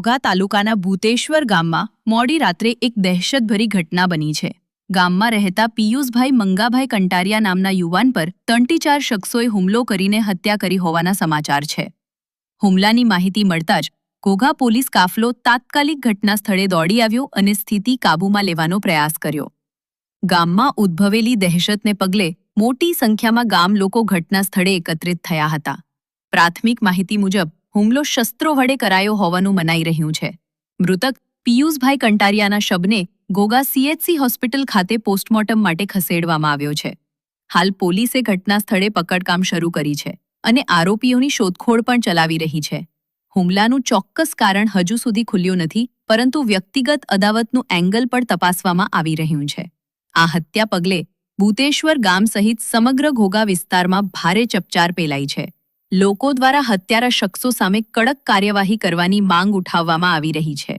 ઘોઘા તાલુકાના ભૂતેશ્વર ગામમાં મોડી રાત્રે એક દહેશતભરી ઘટના બની છે. ગામમાં રહેતા પિયુષભાઈ મંગાભાઈ કંટારિયા નામના યુવાન પર ત્રણથી ચાર શખ્સોએ હુમલો કરીને હત્યા કરી હોવાના સમાચાર છે. હુમલાની માહિતી મળતા જ ઘોઘા પોલીસ કાફલો તાત્કાલિક ઘટના સ્થળે દોડી આવ્યો અને સ્થિતિ કાબૂમાં લેવાનો પ્રયાસ કર્યો. ગામમાં ઉદ્ભવેલી દહેશતને પગલે મોટી સંખ્યામાં ગામ લોકો ઘટના સ્થળે એકત્રિત થયા હતા. પ્રાથમિક માહિતી મુજબ હુમલો શસ્ત્રો વડે કરાયો હોવાનું મનાઈ રહ્યું છે. મૃતક પિયુષભાઈ કંટારિયાના શબને ગોગા સીએચસી હોસ્પિટલ ખાતે પોસ્ટમોર્ટમ માટે ખસેડવામાં આવ્યો છે. હાલ પોલીસે ઘટના સ્થળે પકડકામ શરૂ કરી છે અને આરોપીઓની શોધખોળ પણ ચલાવી રહી છે. હુમલાનું ચોક્કસ કારણ હજુ સુધી ખુલ્યું નથી, પરંતુ વ્યક્તિગત અદાવતનું એંગલ પણ તપાસવામાં આવી રહ્યું છે. આ હત્યા પગલે ભૂતેશ્વર ગામ સહિત સમગ્ર ઘોગા વિસ્તારમાં ભારે ચપચાર પેલાઈ છે. લોકો દ્વારા હત્યારા શખ્સો સામે કડક કાર્યવાહી કરવાની માંગ ઉઠાવવામાં આવી રહી છે.